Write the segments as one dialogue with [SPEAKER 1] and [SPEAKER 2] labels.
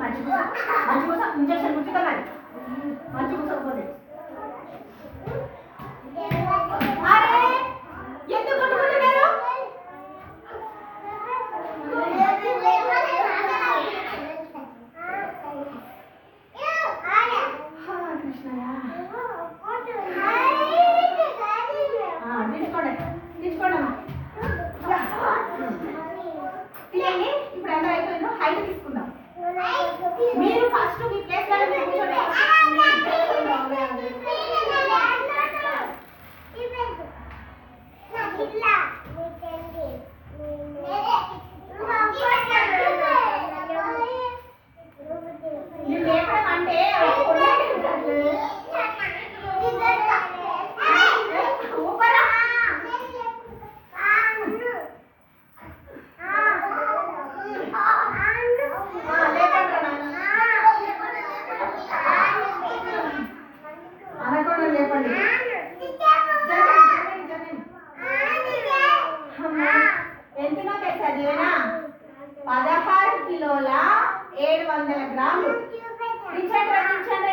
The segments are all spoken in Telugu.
[SPEAKER 1] మంచి కూస మంచి కూస ఇంజక్షన్ మంచి కూసకపోతే ఎందుకు తీసుకోండి ఇప్పుడు ఎంత అయిపోయిందో హైట్ తీసుకుందాం మీరు ఫస్ట్ మీ ప్లేస్లో కూర్చోండి పదహారు కిలోల ఏడు వందల గ్రాములు. ఇచ్చండి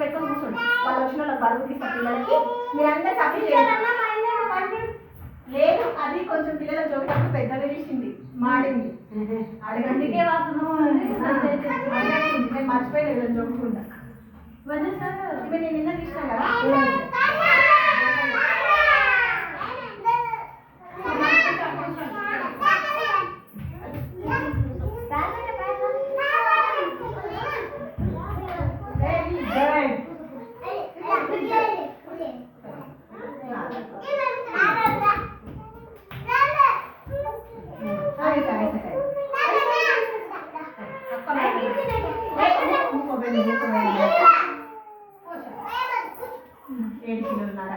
[SPEAKER 1] కింద పెట్టుకొని కూర్చోండి. వాళ్ళు వచ్చిన వాళ్ళకి బరువు తీసిన పిల్లలకి మీరందరూ చేయండి. లేదు అది కొంచెం పిల్లల జోకినప్పుడు పెద్దగా తీసింది మాడింది. అడగండి. అడగండి. నేను మర్చిపోయిన వీళ్ళని జోకుకుండా ఇవి నేను నిన్న తీసిన కదా? ఏడు కిలోలున్నారా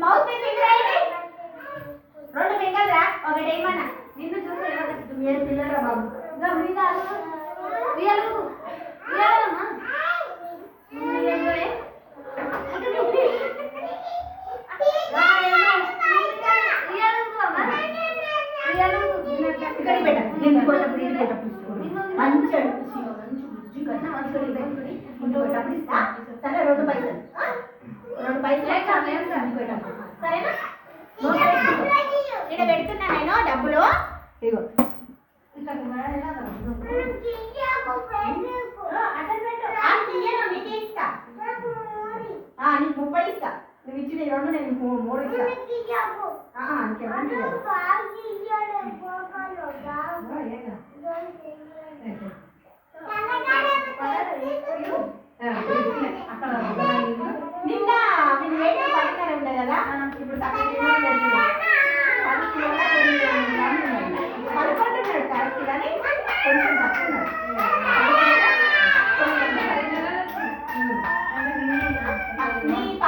[SPEAKER 1] మౌత్ ఫింగర్ రెండు ఫింగర్ రా ఒకటి ఏమన్నా నిన్ను చూస్తే ఏ పిల్లరా బాబు మంచి మంచి బుజ్జి కన్నా మంచిగా పెట్టుకుని ఇంట్లో పోయేటప్పుడు ఇస్తా సరే రెండు పైసలు ఆ? రెండు పైసలు. సరేనా? ఇక్కడ పెడుతున్నా నేను డబ్బులు. ఇగో. నీకే ముప్పై ఇస్తా. నువ్వు ఇచ్చిన రెండు నేను మూడు ఇస్తా. มีป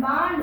[SPEAKER 1] बाण